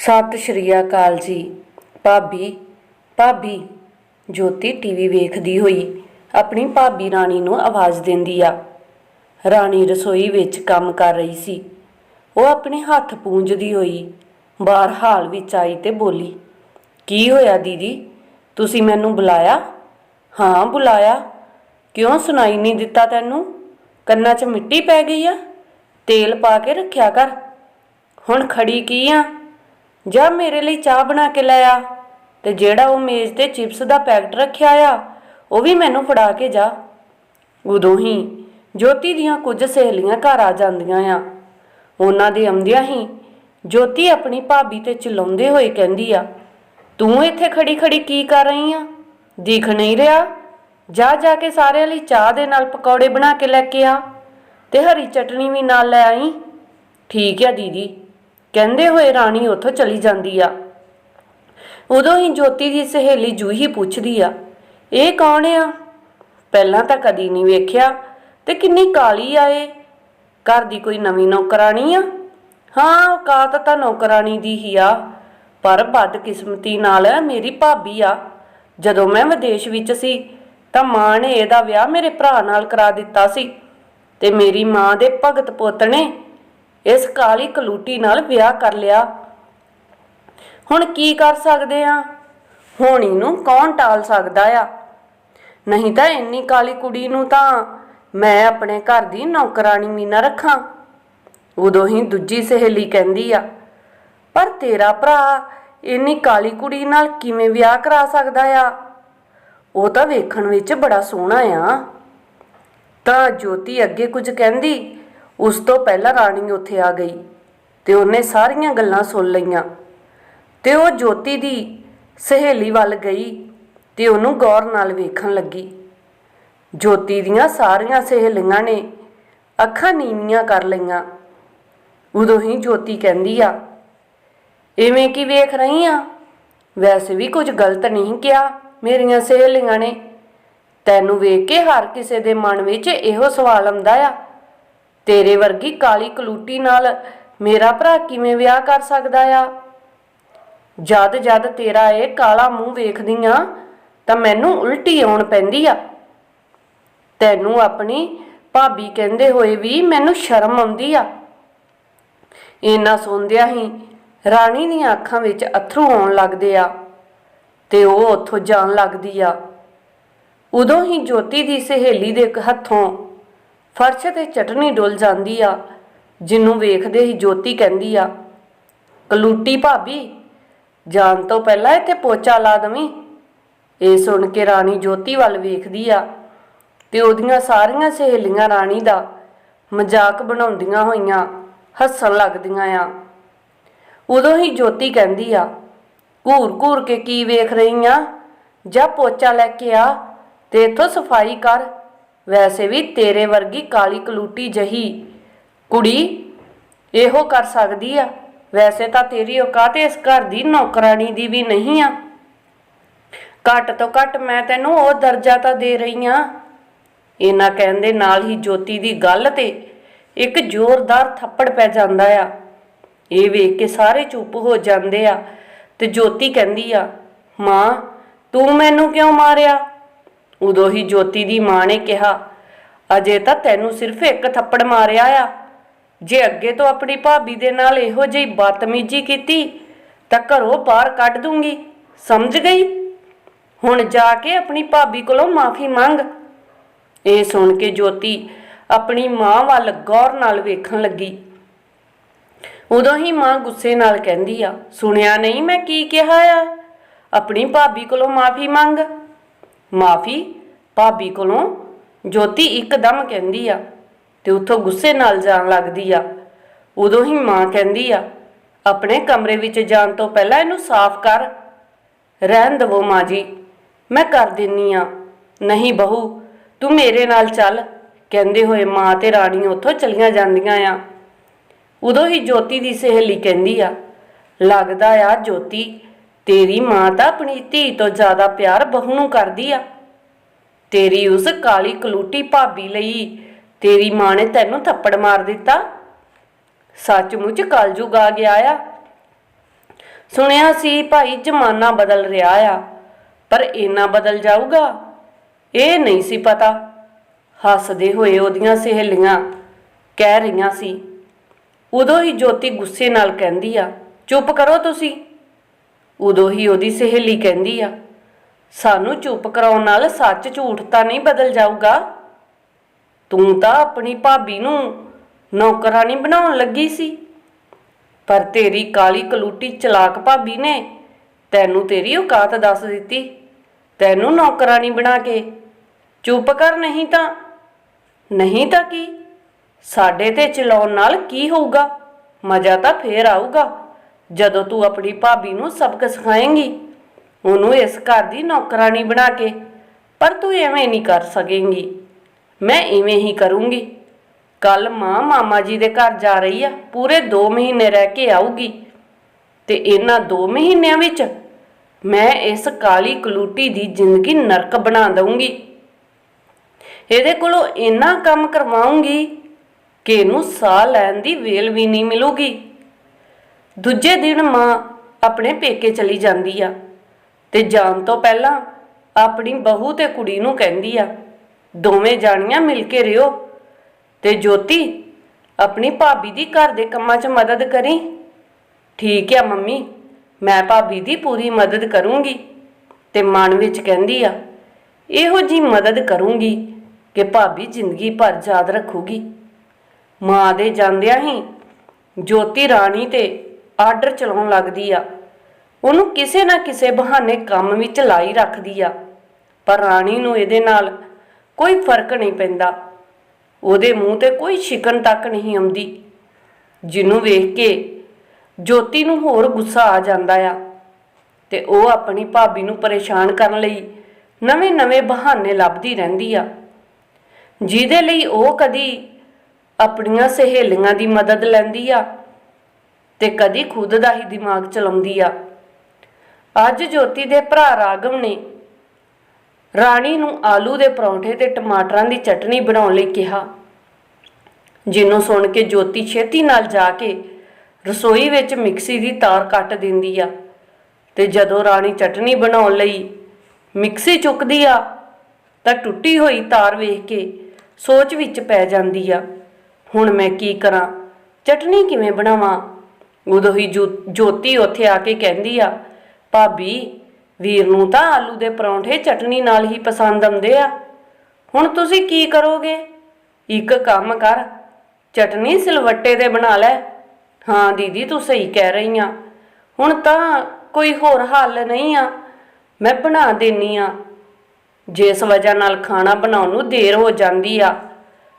ਸਤਿ ਸ਼੍ਰੀ ਅਕਾਲ ਜੀ। ਭਾਬੀ ਭਾਬੀ, ਜੋਤੀ ਟੀਵੀ ਵੇਖਦੀ ਹੋਈ ਆਪਣੀ ਭਾਬੀ ਰਾਣੀ ਨੂੰ ਆਵਾਜ਼ ਦਿੰਦੀ ਆ। ਰਾਣੀ ਰਸੋਈ ਵਿੱਚ ਕੰਮ ਕਰ ਰਹੀ ਸੀ। ਉਹ ਆਪਣੇ ਹੱਥ ਪੂੰਝਦੀ ਹੋਈ ਬਾਹਰ ਹਾਲ ਵਿੱਚ ਆਈ ਤੇ ਬੋਲੀ, ਕੀ ਹੋਇਆ ਦੀਦੀ? ਤੁਸੀਂ ਮੈਨੂੰ ਬੁਲਾਇਆ? ਹਾਂ, ਬੁਲਾਇਆ। ਕਿਉਂ ਸੁਣਾਈ ਨਹੀਂ ਦਿੱਤਾ ਤੈਨੂੰ? ਕੰਨਾਂ 'ਚ ਮਿੱਟੀ ਪੈ ਗਈ ਆ। ਤੇਲ ਪਾ ਕੇ ਰੱਖਿਆ ਕਰ। ਹੁਣ ਖੜੀ ਕੀ ਆ? ਜਾ ਮੇਰੇ ਲਈ ਚਾਹ ਬਣਾ ਕੇ ਲੈ ਆ। ਤੇ ਜਿਹੜਾ ਉਹ ਮੇਜ਼ ਤੇ ਚਿਪਸ ਦਾ ਪੈਕਟ ਰੱਖਿਆ ਆ, ਉਹ ਵੀ ਮੈਨੂੰ ਫੜਾ ਕੇ ਜਾ। ਉਦੋਂ ਹੀ ਜੋਤੀ ਦੀਆਂ ਕੁਝ ਸਹੇਲੀਆਂ ਘਰ ਆ ਜਾਂਦੀਆਂ ਆ। ਉਹਨਾਂ ਦੇ ਆਉਂਦਿਆਂ ਹੀ ਜੋਤੀ ਆਪਣੀ ਭਾਬੀ ਤੇ ਚਲਾਉਂਦੇ ਹੋਏ ਕਹਿੰਦੀ ਆ, ਤੂੰ ਇੱਥੇ ਖੜੀ ਖੜੀ ਕੀ ਕਰ ਰਹੀ ਆ? ਦਿਖ ਨਹੀਂ ਰਿਹਾ? ਜਾ ਜਾ ਕੇ ਸਾਰਿਆਂ ਲਈ ਚਾਹ ਦੇ ਨਾਲ ਪਕੌੜੇ ਬਣਾ ਕੇ ਲੈ ਕੇ ਆ ਤੇ ਹਰੀ ਚਟਣੀ ਵੀ ਨਾਲ ਲੈ ਆਈ। ਠੀਕ ਆ ਦੀਦੀ। ਕਹਿੰਦੇ ਹੋਏ ਰਾਣੀ ਉੱਥੋਂ ਚਲੀ ਜਾਂਦੀ ਆ। ਉਦੋਂ ਹੀ ਜੋਤੀ ਦੀ ਸਹੇਲੀ ਜੂਹੀ ਪੁੱਛਦੀ ਆ, ਇਹ ਕੌਣ ਆ? ਪਹਿਲਾਂ ਤਾਂ ਕਦੀ ਨਹੀਂ ਵੇਖਿਆ। ਤੇ ਕਿੰਨੀ ਕਾਲੀ ਆ ਇਹ? ਘਰ ਦੀ ਕੋਈ ਨਵੀਂ ਨੌਕਰਾਣੀ ਆ? ਹਾਂ, ਔਕਾਤ ਤਾਂ ਨੌਕਰਾਣੀ ਦੀ ਹੀ ਆ, ਪਰ ਬਦਕਿਸਮਤੀ ਨਾਲ ਮੇਰੀ ਭਾਬੀ ਆ। ਜਦੋਂ ਮੈਂ ਵਿਦੇਸ਼ ਵਿੱਚ ਸੀ, ਤਾਂ ਮਾਂ ਨੇ ਇਹਦਾ ਵਿਆਹ ਮੇਰੇ ਭਰਾ ਨਾਲ ਕਰਾ ਦਿੱਤਾ ਸੀ ਤੇ ਮੇਰੀ ਮਾਂ ਦੇ ਭਗਤ ਪੁੱਤ ਨੇ ਇਸ ਕਾਲੀ ਕਲੂਟੀ ਨਾਲ ਵਿਆਹ ਕਰ ਲਿਆ। ਹੁਣ ਕੀ ਕਰ ਸਕਦੇ ਆ? ਹੋਣੀ ਨੂੰ ਕੌਣ ਟਾਲ ਸਕਦਾ ਆ? ਨਹੀਂ ਤਾਂ ਇੰਨੀ ਕਾਲੀ ਕੁੜੀ ਨੂੰ ਤਾਂ ਮੈਂ ਆਪਣੇ ਘਰ ਦੀ ਨੌਕਰਾਨੀ ਵੀ ਨਾ ਰੱਖਾਂ। ਉਦੋਂ ਹੀ ਦੂਜੀ ਸਹੇਲੀ ਕਹਿੰਦੀ ਆ, ਪਰ ਤੇਰਾ ਭਰਾ ਇੰਨੀ ਕਾਲੀ ਕੁੜੀ ਨਾਲ ਕਿਵੇਂ ਵਿਆਹ ਕਰਾ ਸਕਦਾ ਆ? ਉਹ ਤਾਂ ਵੇਖਣ ਵਿੱਚ ਬੜਾ ਸੋਹਣਾ ਆ। ਤਾਂ ਜੋਤੀ ਅੱਗੇ ਕੁਝ ਕਹਿੰਦੀ ਉਸ ਤੋਂ ਪਹਿਲਾਂ ਰਾਣੀ ਉੱਥੇ ਆ ਗਈ ਤੇ ਉਹਨੇ ਸਾਰੀਆਂ ਗੱਲਾਂ ਸੁਣ ਲਈਆਂ। ਤੇ ਉਹ ਜੋਤੀ ਦੀ ਸਹੇਲੀ ਵੱਲ ਗਈ ਤੇ ਉਹਨੂੰ ਗੌਰ ਨਾਲ ਵੇਖਣ ਲੱਗੀ। ਜੋਤੀ ਦੀਆਂ ਸਾਰੀਆਂ ਸਹੇਲੀਆਂ ਨੇ ਅੱਖਾਂ ਨੀਵੀਆਂ ਕਰ ਲਈਆਂ। ਉਦੋਂ ਹੀ ਜੋਤੀ ਕਹਿੰਦੀ ਆ, ਇਵੇਂ ਕੀ ਵੇਖ ਰਹੀ ਆ? ਵੈਸੇ ਵੀ ਕੁਝ ਗਲਤ ਨਹੀਂ ਕਿਹਾ ਮੇਰੀਆਂ ਸਹੇਲੀਆਂ ਨੇ। ਤੈਨੂੰ ਵੇਖ ਕੇ ਹਰ ਕਿਸੇ ਦੇ ਮਨ ਵਿੱਚ ਇਹੋ ਸਵਾਲ ਆਉਂਦਾ ਆ ਤੇਰੇ ਵਰਗੀ ਕਾਲੀ ਕਲੂਟੀ ਨਾਲ ਮੇਰਾ ਭਰਾ ਕਿਵੇਂ ਵਿਆਹ ਕਰ ਸਕਦਾ ਆ? ਜਦ ਜਦ ਤੇਰਾ ਇਹ ਕਾਲਾ ਮੂੰਹ ਵੇਖਦੀ ਆ ਤਾਂ ਮੈਨੂੰ ਉਲਟੀ ਆਉਣ ਪੈਂਦੀ ਆ। ਤੈਨੂੰ ਆਪਣੀ ਭਾਬੀ ਕਹਿੰਦੇ ਹੋਏ ਵੀ ਮੈਨੂੰ ਸ਼ਰਮ ਆਉਂਦੀ ਆ। ਇੰਨਾ ਸੁਣਦਿਆਂ ਹੀ ਰਾਣੀ ਦੀਆਂ ਅੱਖਾਂ ਵਿੱਚ ਅਥਰੂ ਆਉਣ ਲੱਗਦੇ ਆ ਤੇ ਉਹ ਉੱਥੋਂ ਜਾਣ ਲੱਗਦੀ ਆ। ਉਦੋਂ ਹੀ ਜੋਤੀ ਦੀ ਸਹੇਲੀ ਦੇ ਹੱਥੋਂ ਫਰਸ਼ ਤੇ ਚਟਨੀ ਡੁੱਲ ਜਾਂਦੀ ਆ ਜਿਹਨੂੰ ਵੇਖਦੇ ਹੀ ਜੋਤੀ ਕਹਿੰਦੀ ਆ, ਕਲੂਟੀ ਭਾਬੀ, ਜਾਣ ਤੋਂ ਪਹਿਲਾਂ ਇੱਥੇ ਪੋਚਾ ਲਾ ਦਵੀਂ। ਇਹ ਸੁਣ ਕੇ ਰਾਣੀ ਜੋਤੀ ਵੱਲ ਵੇਖਦੀ ਆ ਤੇ ਉਹਦੀਆਂ ਸਾਰੀਆਂ ਸਹੇਲੀਆਂ ਰਾਣੀ ਦਾ ਮਜ਼ਾਕ ਬਣਾਉਂਦੀਆਂ ਹੋਈਆਂ ਹੱਸਣ ਲੱਗਦੀਆਂ ਆ। ਉਦੋਂ ਹੀ ਜੋਤੀ ਕਹਿੰਦੀ ਆ, ਘੂਰ ਘੂਰ ਕੇ ਕੀ ਵੇਖ ਰਹੀ ਆ ਜਾ ਪੋਚਾ ਲੈ ਕੇ ਆ ਤੇ ਇਥੋਂ ਸਫ਼ਾਈ ਕਰ। ਵੈਸੇ ਵੀ ਤੇਰੇ ਵਰਗੀ ਕਾਲੀ ਕਲੂਟੀ ਜਹੀ ਕੁੜੀ ਇਹੋ ਕਰ ਸਕਦੀ ਆ। ਵੈਸੇ ਤਾਂ ਤੇਰੀ ਔਕਾਤ ਇਸ ਘਰ ਦੀ ਨੌਕਰਾਨੀ ਦੀ ਵੀ ਨਹੀਂ ਆ। ਘੱਟ ਤੋਂ ਘੱਟ ਮੈਂ ਤੈਨੂੰ ਉਹ ਦਰਜਾ ਤਾਂ ਦੇ ਰਹੀ ਆ। ਇਹਨਾਂ ਕਹਿੰਦੇ ਨਾਲ ਹੀ ਜੋਤੀ ਦੀ ਗੱਲ ਤੇ ਇੱਕ ਜ਼ੋਰਦਾਰ ਥੱਪੜ ਪੈ ਜਾਂਦਾ ਆ। ਇਹ ਵੇਖ ਕੇ ਸਾਰੇ ਚੁੱਪ ਹੋ ਜਾਂਦੇ ਆ ਤੇ ਜੋਤੀ ਕਹਿੰਦੀ ਆ, ਮਾਂ, ਤੂੰ ਮੈਨੂੰ ਕਿਉਂ ਮਾਰਿਆ? ਉਦੋਂ ਹੀ ਜੋਤੀ ਦੀ ਮਾਂ ਨੇ ਕਿਹਾ, ਅਜੇ ਤਾਂ ਤੈਨੂੰ ਸਿਰਫ ਇੱਕ ਥੱਪੜ ਮਾਰਿਆ ਆ। ਜੇ ਅੱਗੇ ਤੋਂ ਆਪਣੀ ਭਾਬੀ ਦੇ ਨਾਲ ਇਹੋ ਜਿਹੀ ਬਦਤਮੀਜ਼ੀ ਕੀਤੀ, ਤਾਂ ਘਰੋਂ ਬਾਹਰ ਕੱਢ ਦੂੰਗੀ। ਸਮਝ ਗਈ? ਹੁਣ ਜਾ ਕੇ ਆਪਣੀ ਭਾਬੀ ਕੋਲੋਂ ਮਾਫੀ ਮੰਗ। ਇਹ ਸੁਣ ਕੇ ਜੋਤੀ ਆਪਣੀ ਮਾਂ ਵੱਲ ਗੌਰ ਨਾਲ ਵੇਖਣ ਲੱਗੀ। ਉਦੋਂ ਹੀ ਮਾਂ ਗੁੱਸੇ ਨਾਲ ਕਹਿੰਦੀ ਆ, ਸੁਣਿਆ ਨਹੀਂ ਮੈਂ ਕੀ ਕਿਹਾ ਆ? ਆਪਣੀ ਭਾਬੀ ਕੋਲੋਂ ਮਾਫੀ ਮੰਗ। ਮਾਫੀ ਭਾਬੀ ਕੋਲੋਂ। ਜੋਤੀ ਇੱਕਦਮ ਕਹਿੰਦੀ ਆ ਤੇ ਉੱਥੋਂ ਗੁੱਸੇ ਨਾਲ ਜਾਣ ਲੱਗਦੀ ਆ। ਉਦੋਂ ਹੀ ਮਾਂ ਕਹਿੰਦੀ ਆ, ਆਪਣੇ ਕਮਰੇ ਵਿੱਚ ਜਾਣ ਤੋਂ ਪਹਿਲਾਂ ਇਹਨੂੰ ਸਾਫ਼ ਕਰ। ਰਹਿਣ ਦਵੋ ਮਾਂ ਜੀ, ਮੈਂ ਕਰ ਦਿੰਨੀ ਆ। ਨਹੀਂ ਬਹੂ, ਤੂੰ ਮੇਰੇ ਨਾਲ ਚੱਲ। ਕਹਿੰਦੇ ਹੋਏ ਮਾਂ ਤੇ ਰਾਣੀ ਉੱਥੋਂ ਚਲੀਆਂ ਜਾਂਦੀਆਂ ਆ। ਉਦੋਂ ਹੀ ਜੋਤੀ ਦੀ ਸਹੇਲੀ ਕਹਿੰਦੀ ਆ, ਲੱਗਦਾ ਆ ਜੋਤੀ ਤੇਰੀ ਮਾਂ ਤਾਂ ਆਪਣੀ ਧੀ ਤੋਂ ਜ਼ਿਆਦਾ ਪਿਆਰ ਬਹੂ ਨੂੰ ਕਰਦੀ ਆ। ਤੇਰੀ ਉਸ ਕਾਲੀ ਕਲੂਟੀ ਭਾਬੀ ਲਈ ਤੇਰੀ ਮਾਂ ਨੇ ਤੈਨੂੰ ਥੱਪੜ ਮਾਰ ਦਿੱਤਾ। ਸੱਚਮੁੱਚ ਕਲਯੁਗ ਆ ਗਿਆ ਆ। ਸੁਣਿਆ ਸੀ ਭਾਈ ਜ਼ਮਾਨਾ ਬਦਲ ਰਿਹਾ ਆ, ਪਰ ਇੰਨਾ ਬਦਲ ਜਾਊਗਾ? ਇਹ ਨਹੀਂ ਸੀ ਪਤਾ। ਹੱਸਦੇ ਹੋਏ ਉਹਦੀਆਂ ਸਹੇਲੀਆਂ ਕਹਿ ਰਹੀਆਂ ਸੀ, ਉਦੋਂ ਹੀ ਜੋਤੀ ਗੁੱਸੇ ਨਾਲ ਕਹਿੰਦੀ ਆ, ਚੁੱਪ ਕਰੋ ਤੁਸੀਂ। ਉਦੋਂ ਹੀ ਉਹਦੀ ਸਹੇਲੀ ਕਹਿੰਦੀ ਆ, ਸਾਨੂੰ ਚੁੱਪ ਕਰਾਉਣ ਨਾਲ ਸੱਚ ਝੂਠ ਤਾਂ ਨਹੀਂ ਬਦਲ ਜਾਊਗਾ? ਤੂੰ ਤਾਂ ਆਪਣੀ ਭਾਬੀ ਨੂੰ ਨੌਕਰਾਨੀ ਬਣਾਉਣ ਲੱਗੀ ਸੀ। ਪਰ ਤੇਰੀ ਕਾਲੀ ਕਲੂਟੀ ਚਲਾਕ ਭਾਬੀ ਨੇ ਤੈਨੂੰ ਤੇਰੀ ਔਕਾਤ ਦੱਸ ਦਿੱਤੀ। ਤੈਨੂੰ ਨੌਕਰਾਨੀ ਬਣਾ ਕੇ। ਚੁੱਪ ਕਰ ਨਹੀਂ ਤਾਂ ਨਹੀਂ ਤਾਂ ਕੀ? ਸਾਡੇ ਤੇ ਚਲਾਉਣ ਨਾਲ ਕੀ ਹੋਊਗਾ? ਮਜ਼ਾ ਤਾਂ ਫੇਰ ਆਊਗਾ। ਜਦੋਂ ਤੂੰ ਆਪਣੀ ਭਾਬੀ ਨੂੰ ਸਬਕ ਸਿਖਾਏਂਗੀ, ਉਹਨੂੰ ਇਸ ਘਰ ਦੀ ਨੌਕਰਾਨੀ ਬਣਾ ਕੇ, ਪਰ ਤੂੰ ਐਵੇਂ ਨਹੀਂ ਕਰ ਸਕੇਂਗੀ। ਮੈਂ ਇਵੇਂ ਹੀ ਕਰੂੰਗੀ। ਕੱਲ ਮਾਂ ਮਾਮਾ ਜੀ ਦੇ ਘਰ ਜਾ ਰਹੀ ਆ, ਪੂਰੇ 2 ਮਹੀਨੇ ਰਹਿ ਕੇ ਆਊਗੀ। ਤੇ ਇਹਨਾਂ 2 ਮਹੀਨਿਆਂ ਵਿੱਚ ਮੈਂ ਇਸ ਕਾਲੀ ਕਲੂਟੀ ਦੀ ਜ਼ਿੰਦਗੀ ਨਰਕ ਬਣਾ ਦਊਂਗੀ। ਇਹਦੇ ਕੋਲੋਂ ਇੰਨਾ ਕੰਮ ਕਰਵਾਉਂਗੀ ਕਿ ਇਹਨੂੰ ਸਾਹ ਲੈਣ ਦੀ ਵੇਲ ਵੀ ਨਹੀਂ ਮਿਲੂਗੀ। ਦੂਜੇ ਦਿਨ ਮਾਂ ਆਪਣੇ ਪੇਕੇ ਚਲੀ ਜਾਂਦੀ ਆ ਤੇ ਜਾਣ ਤੋਂ ਪਹਿਲਾਂ ਆਪਣੀ ਬਹੂ ਤੇ ਕੁੜੀ ਨੂੰ ਕਹਿੰਦੀ ਆ, ਦੋਵੇਂ ਜਾਣੀਆਂ ਮਿਲ ਕੇ ਰਿਓ ਤੇ ਜੋਤੀ ਆਪਣੀ ਭਾਬੀ ਦੀ ਘਰ ਦੇ ਕੰਮਾਂ 'ਚ ਮਦਦ ਕਰੀ। ਠੀਕ ਆ ਮੰਮੀ, ਮੈਂ ਭਾਬੀ ਦੀ ਪੂਰੀ ਮਦਦ ਕਰੂੰਗੀ। ਤੇ ਮਨ ਵਿੱਚ ਕਹਿੰਦੀ ਆ, ਇਹੋ ਜੀ ਮਦਦ ਕਰੂੰਗੀ ਕਿ ਭਾਬੀ ਜ਼ਿੰਦਗੀ ਭਰ ਯਾਦ ਰੱਖੂਗੀ। ਮਾਂ ਦੇ ਜਾਂਦਿਆਂ ਹੀ ਜੋਤੀ ਰਾਣੀ ਤੇ ਆਰਡਰ ਚਲਾਉਣ ਲੱਗਦੀ ਆ। ਉਹਨੂੰ ਕਿਸੇ ਨਾ ਕਿਸੇ ਬਹਾਨੇ ਕੰਮ ਵਿੱਚ ਲਾਈ ਰੱਖਦੀ ਆ। ਪਰ ਰਾਣੀ ਨੂੰ ਇਹਦੇ ਨਾਲ ਕੋਈ ਫ਼ਰਕ ਨਹੀਂ ਪੈਂਦਾ। ਉਹਦੇ ਮੂੰਹ ਤੇ ਕੋਈ ਸ਼ਿਕਨ ਤੱਕ ਨਹੀਂ ਆਉਂਦੀ। ਜਿਹਨੂੰ ਵੇਖ ਕੇ ਜੋਤੀ ਨੂੰ ਹੋਰ ਗੁੱਸਾ ਆ ਜਾਂਦਾ ਆ ਤੇ ਉਹ ਆਪਣੀ ਭਾਬੀ ਨੂੰ ਪਰੇਸ਼ਾਨ ਕਰਨ ਲਈ ਨਵੇਂ-ਨਵੇਂ ਬਹਾਨੇ ਲੱਭਦੀ ਰਹਿੰਦੀ ਆ। ਜਿਹਦੇ ਲਈ ਉਹ ਕਦੀ ਆਪਣੀਆਂ ਸਹੇਲੀਆਂ ਦੀ ਮਦਦ ਲੈਂਦੀ ਆ ਤੇ ਕਦੀ ਖੁਦ ਦਾ ਹੀ ਦਿਮਾਗ ਚਲਾਉਂਦੀ ਆ। ਅੱਜ ਜੋਤੀ ਦੇ ਭਰਾ ਰਾਗਵ ਨੇ ਰਾਣੀ ਨੂੰ ਆਲੂ ਦੇ ਪਰੌਂਠੇ ਤੇ ਟਮਾਟਰਾਂ ਦੀ ਚਟਨੀ ਬਣਾਉਣ ਲਈ ਕਿਹਾ। ਜਿਹਨੂੰ ਸੁਣ ਕੇ ਜੋਤੀ ਛੇਤੀ ਨਾਲ ਜਾ ਕੇ ਰਸੋਈ ਵਿੱਚ ਮਿਕਸੀ ਦੀ ਤਾਰ ਕੱਟ ਦਿੰਦੀ ਆ ਤੇ ਜਦੋਂ ਰਾਣੀ ਚਟਨੀ ਬਣਾਉਣ ਲਈ ਮਿਕਸੀ ਚੁੱਕਦੀ ਆ, ਤਾਂ ਟੁੱਟੀ ਹੋਈ ਤਾਰ ਵੇਖ ਕੇ ਸੋਚ ਵਿੱਚ ਪੈ ਜਾਂਦੀ ਆ, ਹੁਣ ਮੈਂ ਕੀ ਕਰਾਂ? ਚਟਨੀ ਕਿਵੇਂ ਬਣਾਵਾਂ? ਉਦੋਂ ਹੀ ਜੋ- ਜੋਤੀ ਉੱਥੇ ਆ ਕੇ ਕਹਿੰਦੀ ਆ, ਭਾਬੀ, ਵੀਰ ਨੂੰ ਤਾਂ ਆਲੂ ਦੇ ਪਰੌਂਠੇ ਚਟਨੀ ਨਾਲ ਹੀ ਪਸੰਦ ਆਉਂਦੇ ਆ। ਹੁਣ ਤੁਸੀਂ ਕੀ ਕਰੋਗੇ? ਇੱਕ ਕੰਮ ਕਰ, ਚਟਨੀ ਸਿਲਵੱਟੇ ਤੇ ਬਣਾ ਲੈ। ਹਾਂ, ਦੀਦੀ, ਤੂੰ ਸਹੀ ਕਹਿ ਰਹੀ ਆ। ਹੁਣ ਤਾਂ ਕੋਈ ਹੋਰ ਹੱਲ ਨਹੀਂ ਆ। ਮੈਂ ਬਣਾ ਦੇਨੀ ਆ। ਜਿਸ ਵਜ੍ਹਾ ਨਾਲ ਖਾਣਾ ਬਣਾਉਣ ਨੂੰ ਦੇਰ ਹੋ ਜਾਂਦੀ ਆ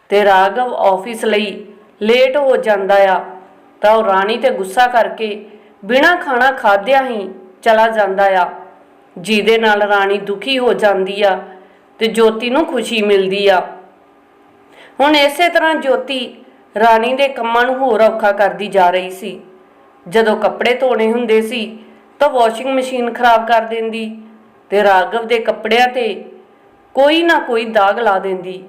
ਤੇ ਰਾਘਵ ਆਫਿਸ ਲਈ ਲੇਟ ਹੋ ਜਾਂਦਾ ਆ। ਤਾਂ ਉਹ ਰਾਣੀ ਤੇ ਗੁੱਸਾ ਕਰਕੇ ਬਿਨਾਂ ਖਾਣਾ ਖਾਧਿਆਂ ਹੀ ਚਲਾ ਜਾਂਦਾ ਆ। ਜਿਹਦੇ ਨਾਲ ਰਾਣੀ ਦੁਖੀ ਹੋ ਜਾਂਦੀ ਆ ਤੇ ਜੋਤੀ ਨੂੰ ਖੁਸ਼ੀ ਮਿਲਦੀ ਆ। ਹੁਣ ਇਸੇ ਤਰ੍ਹਾਂ ਜੋਤੀ ਰਾਣੀ ਦੇ ਕੰਮਾਂ ਨੂੰ ਹੋਰ ਔਖਾ ਕਰਦੀ ਜਾ ਰਹੀ ਸੀ। ਜਦੋਂ ਕੱਪੜੇ ਧੋਣੇ ਹੁੰਦੇ ਸੀ ਤਾਂ ਵਾਸ਼ਿੰਗ ਮਸ਼ੀਨ ਖਰਾਬ ਕਰ ਦਿੰਦੀ ਤੇ ਰਾਘਵ ਦੇ ਕੱਪੜਿਆਂ ਤੇ ਕੋਈ ਨਾ ਕੋਈ ਦਾਗ ਲਾ ਦਿੰਦੀ।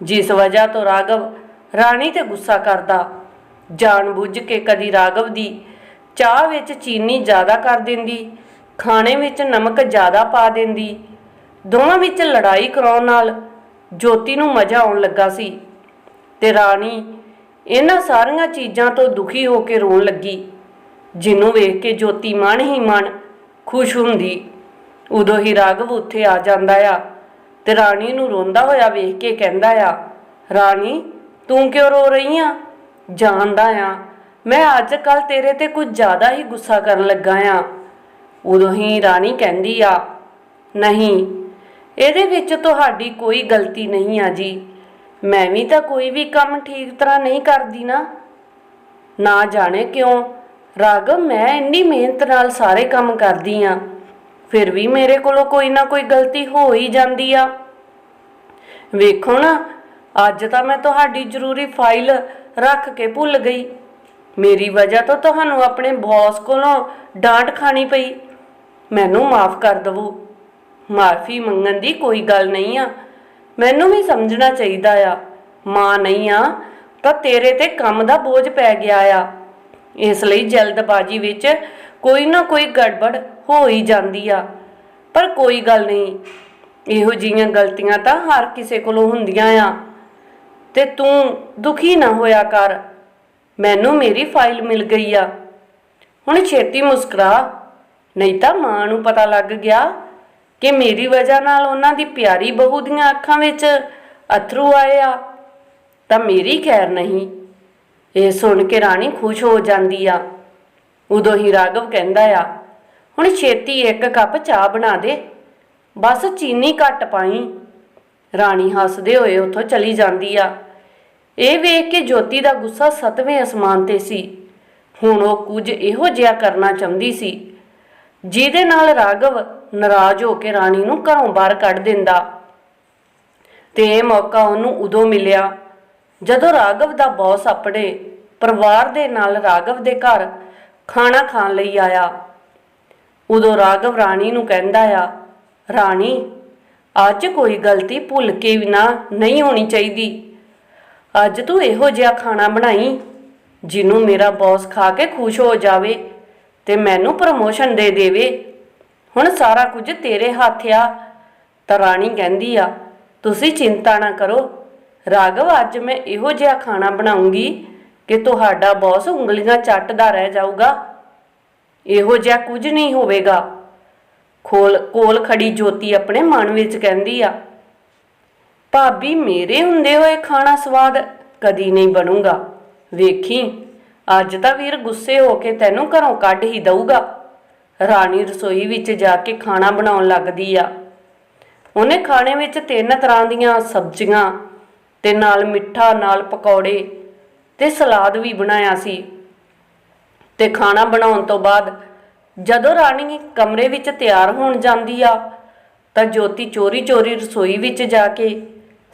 ਜਿਸ ਵਜ੍ਹਾ ਤੋਂ ਰਾਘਵ ਰਾਣੀ ਤੇ ਗੁੱਸਾ ਕਰਦਾ ਜਾਣਬੁੱਝ ਕੇ ਕਦੀ ਰਾਘਵ ਦੀ ਚਾਹ ਵਿੱਚ ਚੀਨੀ ਜ਼ਿਆਦਾ ਕਰ ਦਿੰਦੀ, ਖਾਣੇ ਵਿੱਚ ਨਮਕ ਜ਼ਿਆਦਾ ਪਾ ਦਿੰਦੀ। ਦੋਵਾਂ ਵਿੱਚ ਲੜਾਈ ਕਰਾਉਣ ਨਾਲ ਜੋਤੀ ਨੂੰ ਮਜ਼ਾ ਆਉਣ ਲੱਗਾ ਸੀ ਤੇ ਰਾਣੀ ਇਹਨਾਂ ਸਾਰੀਆਂ ਚੀਜ਼ਾਂ ਤੋਂ ਦੁਖੀ ਹੋ ਕੇ ਰੋਣ ਲੱਗੀ, ਜਿਹਨੂੰ ਵੇਖ ਕੇ ਜੋਤੀ ਮਨ ਹੀ ਮਨ ਖੁਸ਼ ਹੁੰਦੀ। ਉਦੋਂ ਹੀ ਰਾਘਵ ਉੱਥੇ ਆ ਜਾਂਦਾ ਆ ਤੇ ਰਾਣੀ ਨੂੰ ਰੋਂਦਾ ਹੋਇਆ ਵੇਖ ਕੇ ਕਹਿੰਦਾ ਆ, ਰਾਣੀ, ਤੂੰ ਕਿਉਂ ਰੋ ਰਹੀ ਆ? ਜਾਣਦਾ ਆ। ਮੈਂ ਅੱਜ ਕੱਲ ਤੇਰੇ ਤੇ ਕੁਝ ਜ਼ਿਆਦਾ ਹੀ ਗੁੱਸਾ ਕਰਨ ਲੱਗਾ ਆ। ਉਦੋਂ ਹੀ ਰਾਣੀ ਕਹਿੰਦੀ ਆ, ਨਹੀਂ, ਇਹਦੇ ਵਿੱਚ ਤੁਹਾਡੀ ਕੋਈ ਗਲਤੀ ਨਹੀਂ ਆ ਜੀ। ਮੈਂ ਵੀ ਤਾਂ ਕੋਈ ਵੀ ਕੰਮ ਠੀਕ ਤਰ੍ਹਾਂ ਨਹੀਂ ਕਰਦੀ ਨਾ। ਨਾ ਜਾਣੇ ਕਿਉਂ? ਰਾਗਵ ਮੈਂ ਇੰਨੀ ਮਿਹਨਤ ਨਾਲ ਸਾਰੇ ਕੰਮ ਕਰਦੀ ਆ। ਫਿਰ ਵੀ ਮੇਰੇ ਕੋਲੋਂ ਕੋਈ ਨਾ ਕੋਈ ਗਲਤੀ ਹੋ ਹੀ ਜਾਂਦੀ ਆ। ਵੇਖੋ ਨਾ, ਅੱਜ ਤਾਂ ਮੈਂ ਤੁਹਾਡੀ ਜ਼ਰੂਰੀ ਫਾਈਲ ਰੱਖ ਕੇ ਭੁੱਲ ਗਈ। ਮੇਰੀ ਵਜ੍ਹਾ ਤੋਂ ਤੁਹਾਨੂੰ ਆਪਣੇ ਬੌਸ ਕੋਲੋਂ ਡਾਂਟ ਖਾਣੀ ਪਈ। ਮੈਨੂੰ ਮਾਫ ਕਰ ਦਵੋ। ਮਾਫੀ ਮੰਗਣ ਦੀ ਕੋਈ ਗੱਲ ਨਹੀਂ ਆ। ਮੈਨੂੰ ਵੀ ਸਮਝਣਾ ਚਾਹੀਦਾ ਆ। ਮਾਂ ਨਹੀਂ ਆ, ਤਾਂ ਤੇਰੇ ਤੇ ਕੰਮ ਦਾ ਬੋਝ ਪੈ ਗਿਆ ਆ। ਇਸ ਲਈ ਜਲਦਬਾਜ਼ੀ ਵਿੱਚ ਕੋਈ ਨਾ ਕੋਈ ਗੜਬੜ ਹੋ ਹੀ ਜਾਂਦੀ ਆ। ਪਰ ਕੋਈ ਗੱਲ ਨਹੀਂ। ਇਹੋ ਜਿਹੀਆਂ ਗਲਤੀਆਂ ਤਾਂ ਹਰ ਕਿਸੇ ਕੋਲੋਂ ਹੁੰਦੀਆਂ ਆ। ਤੇ ਤੂੰ ਦੁਖੀ ਨਾ ਹੋਇਆ ਕਰ। ਮੈਨੂੰ ਮੇਰੀ ਫਾਈਲ ਮਿਲ ਗਈ ਆ। ਹੁਣ ਛੇਤੀ ਮੁਸਕਰਾ। ਨਹੀਂ ਤਾਂ ਮਾਂ ਨੂੰ ਪਤਾ ਲੱਗ ਗਿਆ ਕਿ ਮੇਰੀ ਵਜ੍ਹਾ ਨਾਲ ਉਹਨਾਂ ਦੀ ਪਿਆਰੀ ਬਹੂ ਦੀਆਂ ਅੱਖਾਂ ਵਿੱਚ ਅਥਰੂ ਆਏ ਆ। ਤਾਂ ਮੇਰੀ ਖੈਰ ਨਹੀਂ। ਇਹ ਸੁਣ ਕੇ ਰਾਣੀ ਖੁਸ਼ ਹੋ ਜਾਂਦੀ ਆ। ਉਦੋਂ ਹੀ ਰਾਘਵ ਕਹਿੰਦਾ ਆ, ਹੁਣ ਛੇਤੀ ਇੱਕ ਕੱਪ ਚਾਹ ਬਣਾ ਦੇ। ਬਸ ਚੀਨੀ ਘੱਟ ਪਾਈ। ਰਾਣੀ ਹੱਸਦੇ ਹੋਏ ਉੱਥੋਂ ਚਲੀ ਜਾਂਦੀ ਆ। ਇਹ ਵੇਖ ਕੇ ਜੋਤੀ ਦਾ ਗੁੱਸਾ ਸਤਵੇਂ ਅਸਮਾਨ ਤੇ ਸੀ। ਹੁਣ ਉਹ ਕੁਝ ਇਹੋ ਜਿਹਾ ਕਰਨਾ ਚਾਹੁੰਦੀ ਸੀ, ਜਿਹਦੇ ਨਾਲ ਰਾਘਵ ਨਾਰਾਜ਼ ਹੋ ਕੇ ਰਾਣੀ ਨੂੰ ਘਰੋਂ ਬਾਹਰ ਕੱਢ ਦਿੰਦਾ। ਤੇ ਇਹ ਮੌਕਾ ਉਹਨੂੰ ਉਦੋਂ ਮਿਲਿਆ, ਜਦੋਂ ਰਾਘਵ ਦਾ ਬੌਸ ਆਪਣੇ ਪਰਿਵਾਰ ਦੇ ਨਾਲ ਰਾਘਵ ਦੇ ਘਰ ਖਾਣਾ ਖਾਣ ਲਈ ਆਇਆ। ਉਦੋਂ ਰਾਘਵ ਰਾਣੀ ਨੂੰ ਕਹਿੰਦਾ ਆ, ਰਾਣੀ, ਅੱਜ ਕੋਈ ਗਲਤੀ ਭੁੱਲ ਕੇ ਵੀ ਨਾ ਨਹੀਂ ਹੋਣੀ ਚਾਹੀਦੀ। ਅੱਜ ਤੂੰ ਇਹੋ ਜਿਹਾ ਖਾਣਾ ਬਣਾਈ ਜਿਹਨੂੰ ਮੇਰਾ ਬੌਸ ਖਾ ਕੇ ਖੁਸ਼ ਹੋ ਜਾਵੇ ਤੇ ਮੈਨੂੰ ਪ੍ਰਮੋਸ਼ਨ ਦੇ ਦੇਵੇ। ਹੁਣ ਸਾਰਾ ਕੁਝ ਤੇਰੇ ਹੱਥ ਆ। ਤਾਂ ਰਾਣੀ ਕਹਿੰਦੀ ਆ, ਤੁਸੀਂ ਚਿੰਤਾ ਨਾ ਕਰੋ। ਰਾਘਵ, ਅੱਜ ਮੈਂ ਇਹੋ ਜਿਹਾ ਖਾਣਾ ਬਣਾਉਂਗੀ ਕਿ ਤੁਹਾਡਾ ਬੌਸ ਉਂਗਲੀਆਂ ਚੱਟਦਾ ਰਹਿ ਜਾਊਗਾ। ਇਹੋ ਜਿਹਾ ਕੁਝ ਨਹੀਂ ਹੋਵੇਗਾ। ਖੋਲ ਕੋਲ ਖੜੀ ਜੋਤੀ ਆਪਣੇ ਮਨ ਵਿੱਚ ਕਹਿੰਦੀ ਆ ਭਾਬੀ ਮੇਰੇ ਹੁੰਦੇ ਹੋਏ ਖਾਣਾ ਸਵਾਦ ਕਦੀ ਨਹੀਂ ਬਣੂਗਾ। ਵੇਖੀ, ਅੱਜ ਤਾਂ ਵੀਰ ਗੁੱਸੇ ਹੋ ਕੇ ਤੈਨੂੰ ਘਰੋਂ ਕੱਢ ਹੀ ਦਊਗਾ। ਰਾਣੀ ਰਸੋਈ ਵਿੱਚ ਜਾ ਕੇ ਖਾਣਾ ਬਣਾਉਣ ਲੱਗਦੀ ਆ। ਉਹਨੇ ਖਾਣੇ ਵਿੱਚ ਤਿੰਨ ਤਰ੍ਹਾਂ ਦੀਆਂ ਸਬਜ਼ੀਆਂ ਤੇ ਨਾਲ ਮਿੱਠਾ, ਨਾਲ ਪਕੌੜੇ ਤੇ ਸਲਾਦ ਵੀ ਬਣਾਇਆ ਸੀ। ਤੇ ਖਾਣਾ ਬਣਾਉਣ ਤੋਂ ਬਾਅਦ ਜਦੋਂ ਰਾਣੀ ਕਮਰੇ ਵਿੱਚ ਤਿਆਰ ਹੋਣ ਜਾਂਦੀ ਆ, ਤਾਂ ਜੋਤੀ ਚੋਰੀ-ਚੋਰੀ ਰਸੋਈ ਵਿੱਚ ਜਾ ਕੇ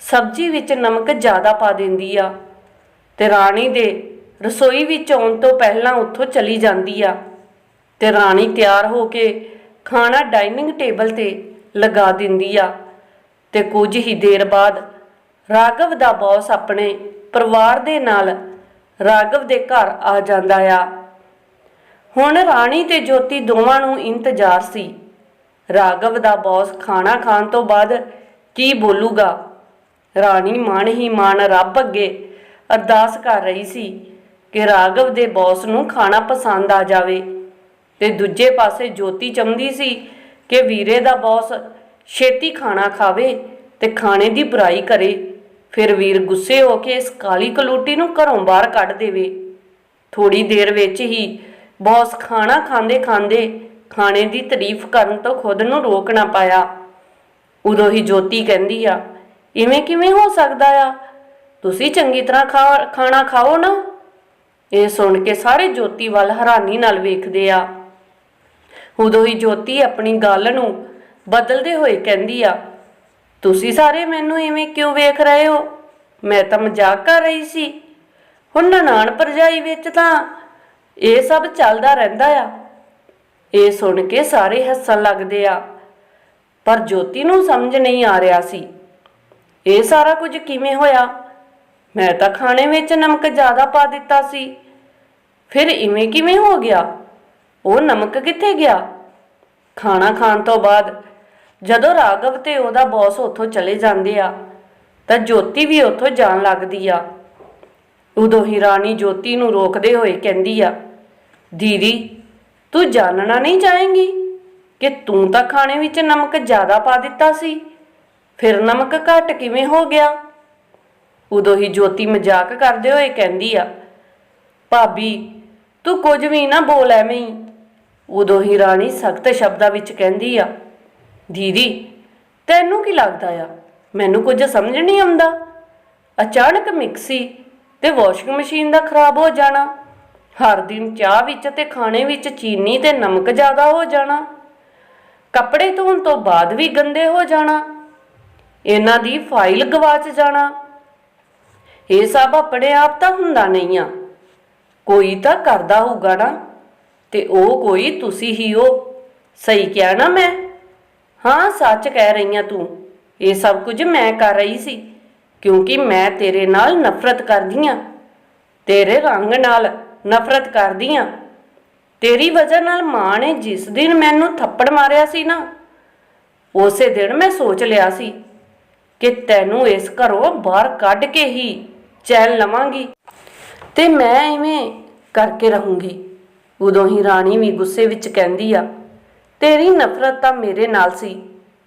ਸਬਜ਼ੀ ਵਿੱਚ ਨਮਕ ਜ਼ਿਆਦਾ ਪਾ ਦਿੰਦੀ ਆ ਤੇ ਰਾਣੀ ਦੇ ਰਸੋਈ ਵਿੱਚ ਆਉਣ ਤੋਂ ਪਹਿਲਾਂ ਉੱਥੋਂ ਚਲੀ ਜਾਂਦੀ ਆ ਤੇ ਰਾਣੀ ਤਿਆਰ ਹੋ ਕੇ ਖਾਣਾ ਡਾਈਨਿੰਗ ਟੇਬਲ ਤੇ ਲਗਾ ਦਿੰਦੀ ਆ ਤੇ ਕੁਝ ਹੀ ਦੇਰ ਬਾਅਦ ਰਾਘਵ ਦਾ ਬੌਸ ਆਪਣੇ ਪਰਿਵਾਰ ਦੇ ਨਾਲ ਰਾਘਵ ਦੇ ਘਰ ਆ ਜਾਂਦਾ ਆ। ਹੁਣ ਰਾਣੀ ਤੇ ਜੋਤੀ ਦੋਵਾਂ ਨੂੰ ਇੰਤਜ਼ਾਰ ਸੀ। ਰਾਘਵ ਦਾ ਬੌਸ ਖਾਣਾ ਖਾਣ ਤੋਂ ਬਾਅਦ ਕੀ ਬੋਲੂਗਾ? ਰਾਣੀ ਮਨ ਹੀ ਮਨ ਰੱਬ ਅੱਗੇ ਅਰਦਾਸ ਕਰ ਰਹੀ ਸੀ ਕਿ ਰਾਘਵ ਦੇ ਬੌਸ ਨੂੰ ਖਾਣਾ ਪਸੰਦ ਆ ਜਾਵੇ। ਤੇ ਦੂਜੇ ਪਾਸੇ ਜੋਤੀ ਚਾਹੁੰਦੀ ਸੀ ਕਿ ਵੀਰੇ ਦਾ ਬੌਸ ਛੇਤੀ ਖਾਣਾ ਖਾਵੇ ਤੇ ਖਾਣੇ ਦੀ ਬੁਰਾਈ ਕਰੇ। ਫਿਰ ਵੀਰ ਗੁੱਸੇ ਹੋ ਕੇ ਇਸ ਕਾਲੀ ਕਲੂਟੀ ਨੂੰ ਘਰੋਂ ਬਾਹਰ ਕੱਢ ਦੇਵੇ। ਥੋੜੀ ਦੇਰ ਵਿੱਚ ਹੀ ਬੌਸ ਖਾਣਾ ਖਾਂਦੇ ਖਾਂਦੇ ਖਾਣੇ ਦੀ ਤਾਰੀਫ ਕਰਨ ਤੋਂ ਖੁਦ ਨੂੰ ਰੋਕ ਨਾ ਪਾਇਆ। ਉਦੋਂ ਹੀ ਜੋਤੀ ਕਹਿੰਦੀ ਆ ਇਵੇਂ ਕਿਵੇਂ ਹੋ ਸਕਦਾ ਆ? ਤੁਸੀਂ ਚੰਗੀ ਤਰ੍ਹਾਂ ਖਾ, ਖਾਣਾ ਖਾਓ ਨਾ। ਇਹ ਸੁਣ ਕੇ ਸਾਰੇ ਜੋਤੀ ਵੱਲ ਹੈਰਾਨੀ ਨਾਲ ਵੇਖਦੇ ਆ। ਉਦੋਂ ਹੀ ਜੋਤੀ ਆਪਣੀ ਗੱਲ ਨੂੰ ਬਦਲਦੇ ਹੋਏ ਕਹਿੰਦੀ ਆ, ਤੁਸੀਂ ਸਾਰੇ ਮੈਨੂੰ ਇਵੇਂ ਕਿਉਂ ਵੇਖ ਰਹੇ ਹੋ? ਮੈਂ ਤਾਂ ਮਜ਼ਾਕ ਕਰ ਰਹੀ ਸੀ। ਹੁਣ ਨਨਾਣ ਭਰਜਾਈ ਵਿੱਚ ਤਾਂ ਇਹ ਸਭ ਚੱਲਦਾ ਰਹਿੰਦਾ ਆ। ਇਹ ਸੁਣ ਕੇ ਸਾਰੇ ਹੱਸਣ ਲੱਗਦੇ ਆ। ਪਰ ਜੋਤੀ ਨੂੰ ਸਮਝ ਨਹੀਂ ਆ ਰਿਹਾ ਸੀ। ਇਹ ਸਾਰਾ ਕੁਝ ਕਿਵੇਂ ਹੋਇਆ? ਮੈਂ ਤਾਂ ਖਾਣੇ ਵਿੱਚ ਨਮਕ ਜ਼ਿਆਦਾ ਪਾ ਦਿੱਤਾ ਸੀ। ਫਿਰ ਇਵੇਂ ਕਿਵੇਂ ਹੋ ਗਿਆ? ਉਹ ਨਮਕ ਕਿੱਥੇ ਗਿਆ? ਖਾਣਾ ਖਾਣ ਤੋਂ ਬਾਅਦ ਜਦੋਂ ਰਾਘਵ ਤੇ ਉਹਦਾ ਬੌਸ ਉੱਥੋਂ ਚਲੇ ਜਾਂਦੇ ਆ, ਤਾਂ ਜੋਤੀ ਵੀ ਉੱਥੋਂ ਜਾਣ ਲੱਗਦੀ ਆ। ਉਦੋਂ ਹੀ ਰਾਣੀ ਜੋਤੀ ਨੂੰ ਰੋਕਦੇ ਹੋਏ ਕਹਿੰਦੀ ਆ, ਦੀਦੀ, ਤੂੰ ਜਾਣਨਾ ਨਹੀਂ ਚਾਹੇਂਗੀ ਕਿ ਤੂੰ ਤਾਂ ਖਾਣੇ ਵਿੱਚ ਨਮਕ ਜ਼ਿਆਦਾ ਪਾ ਦਿੱਤਾ ਸੀ? ਫਿਰ ਨਮਕ ਘੱਟ ਕਿਵੇਂ ਹੋ ਗਿਆ? ਉਦੋਂ ਹੀ ਜੋਤੀ ਮਜ਼ਾਕ ਕਰਦੇ ਹੋਏ ਕਹਿੰਦੀ ਆ, ਭਾਬੀ, ਤੂੰ ਕੁਝ ਵੀ ਨਾ ਬੋਲ ਐਵੇਂ ਹੀ। ਉਦੋਂ ਹੀ ਰਾਣੀ ਸਖਤ ਸ਼ਬਦਾਂ ਵਿੱਚ ਕਹਿੰਦੀ ਆ, ਦੀਦੀ, ਤੈਨੂੰ ਕੀ ਲੱਗਦਾ ਆ? ਮੈਨੂੰ ਕੁਝ ਸਮਝ ਨਹੀਂ ਆਉਂਦਾ। ਅਚਾਨਕ ਮਿਕਸੀ ਤੇ ਵਾਸ਼ਿੰਗ ਮਸ਼ੀਨ ਦਾ ਖਰਾਬ ਹੋ ਜਾਣਾ। ਹਰ ਦਿਨ ਚਾਹ ਵਿੱਚ ਤੇ ਖਾਣੇ ਵਿੱਚ ਚੀਨੀ ਤੇ ਨਮਕ ਜ਼ਿਆਦਾ ਹੋ ਜਾਣਾ। ਕੱਪੜੇ ਧੋਣ ਤੋਂ ਬਾਅਦ ਵੀ ਗੰਦੇ ਹੋ ਜਾਣਾ। ਇਹਨਾਂ ਦੀ ਫਾਈਲ ਗਵਾਚ ਜਾਣਾ। ਇਹ ਸਭ ਆਪਣੇ ਆਪ ਤਾਂ ਹੁੰਦਾ ਨਹੀਂ ਆ। ਕੋਈ ਤਾਂ ਕਰਦਾ ਹੋਊਗਾ ਨਾ, ਤੇ ਉਹ ਕੋਈ ਤੁਸੀਂ ਹੀ ਹੋ। ਸਹੀ ਕਿਹਾ ਨਾ ਮੈਂ? ਹਾਂ, ਸੱਚ ਕਹਿ ਰਹੀ ਆ ਤੂੰ। ਇਹ ਸਭ ਕੁਝ ਮੈਂ ਕਰ ਰਹੀ ਸੀ, ਕਿਉਂਕਿ ਮੈਂ ਤੇਰੇ ਨਾਲ ਨਫ਼ਰਤ ਕਰਦੀ ਆ। ਤੇਰੇ ਰੰਗ ਨਾਲ ਨਫ਼ਰਤ ਕਰਦੀ ਆ। ਤੇਰੀ ਵਜ੍ਹਾ ਨਾਲ ਮਾਂ ਨੇ ਜਿਸ ਦਿਨ ਮੈਨੂੰ ਥੱਪੜ ਮਾਰਿਆ ਸੀ ਨਾ, ਉਸੇ ਦਿਨ ਮੈਂ ਸੋਚ ਲਿਆ ਸੀ ਕਿ ਤੈਨੂੰ ਇਸ ਘਰੋਂ ਬਾਹਰ ਕੱਢ ਕੇ ਹੀ ਚੈਨ ਲਵਾਂਗੀ। ਤੇ ਮੈਂ ਐਵੇਂ ਕਰਕੇ ਰਹੂੰਗੀ। ਉਦੋਂ ਹੀ ਰਾਣੀ ਵੀ ਗੁੱਸੇ ਵਿੱਚ ਕਹਿੰਦੀ ਆ, ਤੇਰੀ ਨਫ਼ਰਤ ਤਾਂ ਮੇਰੇ ਨਾਲ ਸੀ,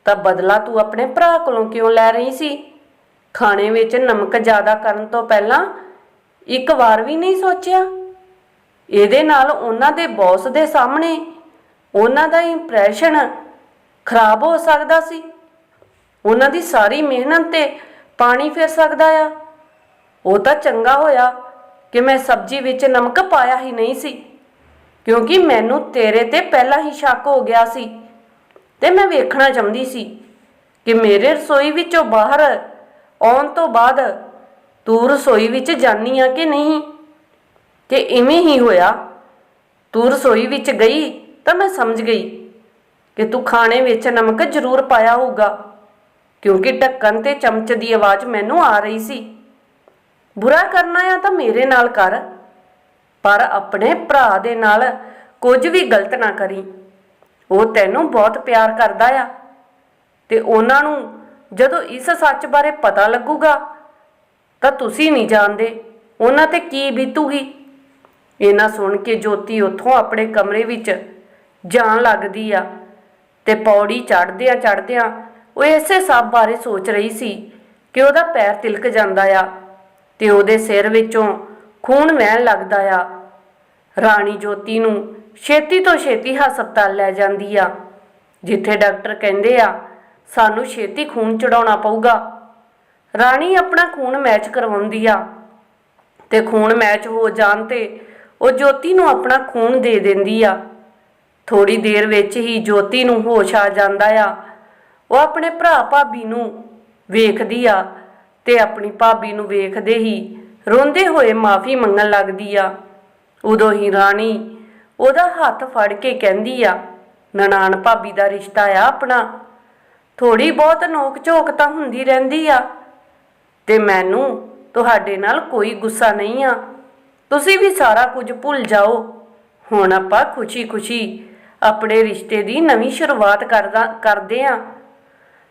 ਤਾਂ ਬਦਲਾ ਤੂੰ ਆਪਣੇ ਭਰਾ ਕੋਲੋਂ ਕਿਉਂ ਲੈ ਰਹੀ ਸੀ? ਖਾਣੇ ਵਿੱਚ ਨਮਕ ਜ਼ਿਆਦਾ ਕਰਨ ਤੋਂ ਪਹਿਲਾਂ ਇੱਕ ਵਾਰ ਵੀ ਨਹੀਂ ਸੋਚਿਆ? ਇਹਦੇ ਨਾਲ ਉਹਨਾਂ ਦੇ ਬੌਸ ਦੇ ਸਾਹਮਣੇ ਉਹਨਾਂ ਦਾ ਇੰਪ੍ਰੈਸ਼ਨ ਖਰਾਬ ਹੋ ਸਕਦਾ ਸੀ। ਉਹਨਾਂ ਦੀ ਸਾਰੀ ਮਿਹਨਤ ਤੇ ਪਾਣੀ ਫਿਰ ਸਕਦਾ ਆ। ਉਹ ਤਾਂ ਚੰਗਾ ਹੋਇਆ ਕਿ ਮੈਂ ਸਬਜ਼ੀ ਵਿੱਚ ਨਮਕ ਪਾਇਆ ਹੀ ਨਹੀਂ ਸੀ, ਕਿਉਂਕਿ ਮੈਨੂੰ ਤੇਰੇ ਤੇ ਪਹਿਲਾਂ ਹੀ ਸ਼ੱਕ ਹੋ ਗਿਆ ਸੀ ਤੇ ਮੈਂ ਵੇਖਣਾ ਚਾਹੁੰਦੀ ਸੀ ਕਿ ਮੇਰੇ ਰਸੋਈ ਵਿੱਚੋਂ ਬਾਹਰ ਆਉਣ ਤੋਂ ਬਾਅਦ ਤੂੰ ਰਸੋਈ ਵਿੱਚ ਜਾਨੀ ਆ ਕਿ ਨਹੀਂ? ਤੇ ਇਵੇਂ ਹੀ ਹੋਇਆ? ਤੂੰ ਰਸੋਈ ਵਿੱਚ ਗਈ ਤਾਂ ਮੈਂ ਸਮਝ ਗਈ ਕਿ ਤੂੰ ਖਾਣੇ ਵਿੱਚ ਨਮਕ ਜ਼ਰੂਰ ਪਾਇਆ ਹੋਊਗਾ। ਕਿਉਂਕਿ ਢੱਕਣ ਤੇ ਚਮਚ ਦੀ ਆਵਾਜ਼ ਮੈਨੂੰ ਆ ਰਹੀ ਸੀ। ਬੁਰਾ ਕਰਨਾ ਆ ਤਾਂ ਮੇਰੇ ਨਾਲ ਕਰ, ਪਰ ਆਪਣੇ ਭਰਾ ਦੇ ਨਾਲ ਕੁਝ ਵੀ ਗਲਤ ਨਾ ਕਰੀ। ਉਹ ਤੈਨੂੰ ਬਹੁਤ ਪਿਆਰ ਕਰਦਾ ਆ ਤੇ ਉਹਨਾਂ ਨੂੰ ਜਦੋਂ ਇਸ ਸੱਚ ਬਾਰੇ ਪਤਾ ਲੱਗੂਗਾ, ਤਾਂ ਤੁਸੀਂ ਨਹੀਂ ਜਾਣਦੇ ਉਹਨਾਂ ਤੇ ਕੀ ਬੀਤੂਗੀ। ਇਹਨਾਂ ਸੁਣ ਕੇ ਜੋਤੀ ਉੱਥੋਂ ਆਪਣੇ ਕਮਰੇ ਵਿੱਚ ਜਾਣ ਲੱਗਦੀ ਆ ਤੇ ਪੌੜੀ ਚੜ੍ਹਦਿਆਂ ਚੜ੍ਹਦਿਆਂ ਉਹ ਇਸੇ ਸਭ ਬਾਰੇ ਸੋਚ ਰਹੀ ਸੀ ਕਿ ਉਹਦਾ ਪੈਰ ਤਿਲਕ ਜਾਂਦਾ ਆ ਤੇ ਉਹਦੇ ਸਿਰ ਵਿੱਚੋਂ ਖੂਨ ਵਹਿਣ ਲੱਗਦਾ ਆ। ਰਾਣੀ ਜੋਤੀ ਨੂੰ ਛੇਤੀ ਤੋਂ ਛੇਤੀ ਹਸਪਤਾਲ ਲੈ ਜਾਂਦੀ ਆ, ਜਿੱਥੇ ਡਾਕਟਰ ਕਹਿੰਦੇ ਆ, ਸਾਨੂੰ ਛੇਤੀ ਖੂਨ ਚੜਾਉਣਾ ਪਊਗਾ। ਰਾਣੀ ਆਪਣਾ ਖੂਨ ਮੈਚ ਕਰਵਾਉਂਦੀ ਆ ਤੇ ਖੂਨ ਮੈਚ ਹੋ ਜਾਣ ਤੇ ਉਹ ਜੋਤੀ ਨੂੰ ਆਪਣਾ ਖੂਨ ਦੇ ਦਿੰਦੀ ਆ। ਥੋੜੀ ਦੇਰ ਵਿੱਚ ਹੀ ਜੋਤੀ ਨੂੰ ਹੋਸ਼ ਆ ਜਾਂਦਾ ਆ ਉਹ ਆਪਣੇ ਭਰਾ ਭਾਬੀ ਨੂੰ ਵੇਖਦੀ ਆ ਤੇ ਆਪਣੀ ਭਾਬੀ ਨੂੰ ਵੇਖਦੇ ਹੀ ਰੋਂਦੇ ਹੋਏ ਮਾਫੀ ਮੰਗਣ ਲੱਗਦੀ ਆ। ਉਦੋਂ ਹੀ ਰਾਣੀ ਉਹਦਾ ਹੱਥ ਫੜ ਕੇ ਕਹਿੰਦੀ ਆ, ਨਨਾਣ ਭਾਬੀ ਦਾ ਰਿਸ਼ਤਾ ਆ ਆਪਣਾ। ਥੋੜੀ ਬਹੁਤ ਨੋਕ ਝੋਕ ਤਾਂ ਹੁੰਦੀ ਰਹਿੰਦੀ ਆ। ਤੇ ਮੈਨੂੰ ਤੁਹਾਡੇ ਨਾਲ ਕੋਈ ਗੁੱਸਾ ਨਹੀਂ ਆ। ਤੁਸੀਂ ਵੀ ਸਾਰਾ ਕੁਝ ਭੁੱਲ ਜਾਓ। ਹੁਣ ਆਪਾਂ ਖੁਸ਼ੀ-ਖੁਸ਼ੀ ਆਪਣੇ ਰਿਸ਼ਤੇ ਦੀ ਨਵੀਂ ਸ਼ੁਰੂਆਤ ਕਰਦਾ ਕਰਦੇ ਆ।